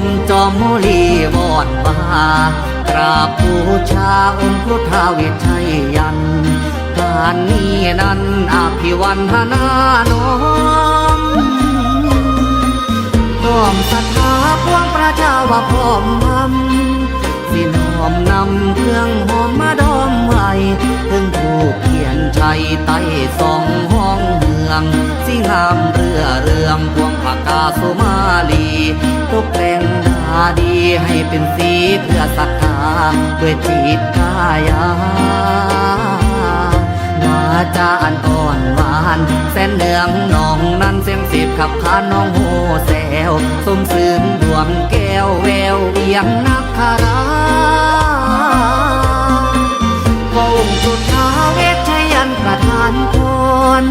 มจอมโมลีวอนบากราบบูชาองค์พระทาวิชัยยันการนี้นั้นอภิวันหนาน้อมน้อมศรัทธาพวงประชาว่าพร้อมทำสิน้อมนำเครื่องหอมมาดอมไว้ถึงถูกเขียนชัยไต้สองห้องเมือง สิงามเรือเรืองพวง กาสุมาลีตกแต่งดาดีให้เป็นสีเพื่อศรัทธาด้วยจิตกายาวาจาอันอ่อนหวานแสนเนืองน้องนั้นเสียงสิบขับขานน้องโหแซวสมสืมดวงแก้วแววเวียงนักคาราพระองค์สุดท้าเวชยันประทานพร